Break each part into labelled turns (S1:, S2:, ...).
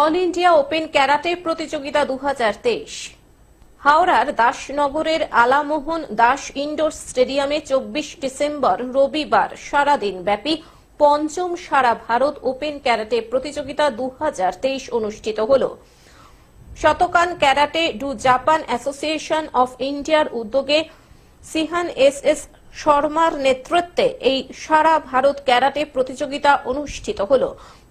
S1: All India open karate প্রতিযোগিতা দু হাজার তেইশ। হাওড়ার দাসনগরের আলামোহন দাস ইনডোর স্টেডিয়ামে চব্বিশ ডিসেম্বর রবিবার সারাদিন ব্যাপী পঞ্চম সারা ভারত ওপেন ক্যারাটে প্রতিযোগিতা দু হাজার তেইশ অনুষ্ঠিত হলো। Shotokan karate do Japan association of ইন্ডিয়ার উদ্যোগে সিহান এস এস শর্মার নেতৃত্বে এই সারা ভারত ক্যারাটে প্রতিযোগিতা অনুষ্ঠিত হল।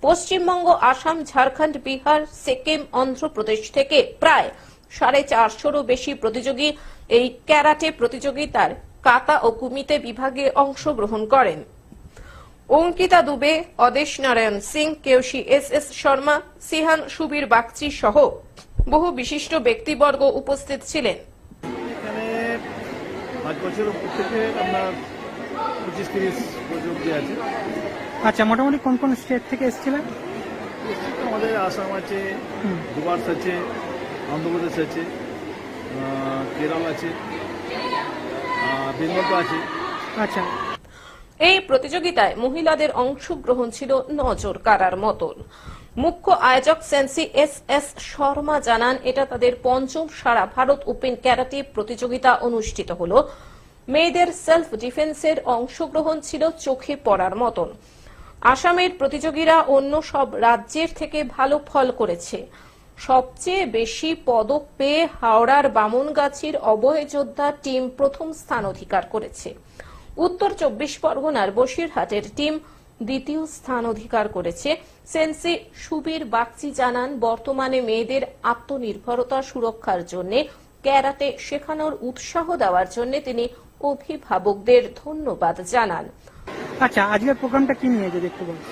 S1: পশ্চিমবঙ্গ, আসাম, ঝাড়খণ্ড, বিহার, সিকিম, অন্ধ্রপ্রদেশ থেকে প্রায় সাড়ে চারশোরও বেশি প্রতিযোগী এই ক্যারাটে প্রতিযোগিতার কাতা ও কুমিতে বিভাগে অংশগ্রহণ করেন। Ankita Dubey, Adesh Narayan Singh kyoshi S S Sharma, shihan Subir Bagchi সহ বহু বিশিষ্ট ব্যক্তিবর্গ উপস্থিত ছিলেন।
S2: পাঁচ বছর থেকে আপনার পঁচিশ তিরিশ বছর অব্দি আছে।
S3: আচ্ছা মোটামুটি কোন কোন স্টেট থেকে এসেছিলেন?
S2: আমাদের আসাম আছে
S3: হুম।
S2: ডুবার্স আছে অন্ধ্রপ্রদেশ আছে কেরল আছে বেঙ্গল আছে।
S3: আচ্ছা।
S1: এই প্রতিযোগিতায় মহিলাদের অংশগ্রহণ ছিল নজর কারার মতন। মুখ্য আয়োজক সেন্সি এস এস শর্মা জানান, এটা তাদের পঞ্চম সারা ভারত ওপেন ক্যারাটে প্রতিযোগিতা অনুষ্ঠিত হল। মেয়েদের সেলফ ডিফেন্সের অংশগ্রহণ ছিল চোখে পড়ার মতন। আসামের প্রতিযোগীরা অন্য সব রাজ্যের থেকে ভালো ফল করেছে। সবচেয়ে বেশি পদক পেয়ে হাওড়ার বামনগাছির অবয় যোদ্ধা টিম প্রথম স্থান অধিকার করেছে। উত্তর চব্বিশ পরগনার বসিরহাটের টিম দ্বিতীয় স্থান অধিকার করেছে। সেন্সি সুবীর বাগচি জানান বর্তমানে মেয়েদের আত্মনির্ভরতা সুরক্ষার জন্য ক্যারাটে শেখানোর উৎসাহ দেওয়ার জন্য তিনি অভিভাবকদের ধন্যবাদ জানান।
S3: আচ্ছা আজকের প্রোগ্রামটা কি নিয়ে যদি একটু বলুন?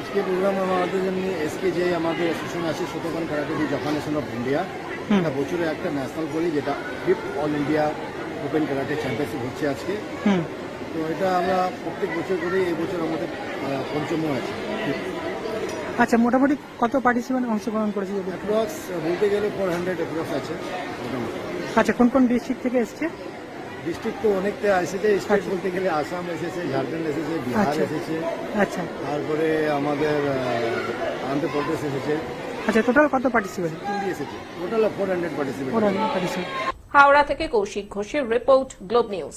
S4: আজকে প্রোগ্রাম আমাদের জন্য এসকে যে আমাদের অ্যাসোসিয়েশন আছে Shotokan karate the Japan nation of India এটা বছরে একটা ন্যাশনাল বলি যেটা fifth all India open karate championship হচ্ছে আজকে। তো এটা আমরা প্রত্যেক বছর করে এই বছর আমাদের পঞ্চম আছে
S3: আচ্ছা মোটামুটি কত পার্টিসিপেন্ট অংশগ্রহণ করেছে যদি?
S4: অ্যাপ্রক্স বলতে গেলে ফোর হান্ড্রেড অ্যাপ্রক্স আছে মোটামুটি।
S3: আচ্ছা কোন কোন ডিস্ট্রিক্ট থেকে এসছে?
S4: ডিস্ট্রিক্ট তো অনেকটা এসেছে স্টেট
S3: আচ্ছা।
S4: বলতে গেলে আসাম এসেছে ঝাড়খণ্ড এসেছে বিহার
S3: আচ্ছা।
S4: এসেছে
S3: আচ্ছা।
S4: তারপরে আমাদের আহ, অন্ধ্রপ্রদেশ এসেছে।
S3: আচ্ছা টোটাল কত পার্টিসিপেন্ট
S4: এসেছে। Total four hundred participant
S3: four participant
S1: Howrah থেকে কৌশিক ঘোষের রিপোর্ট গ্লোব নিউজ।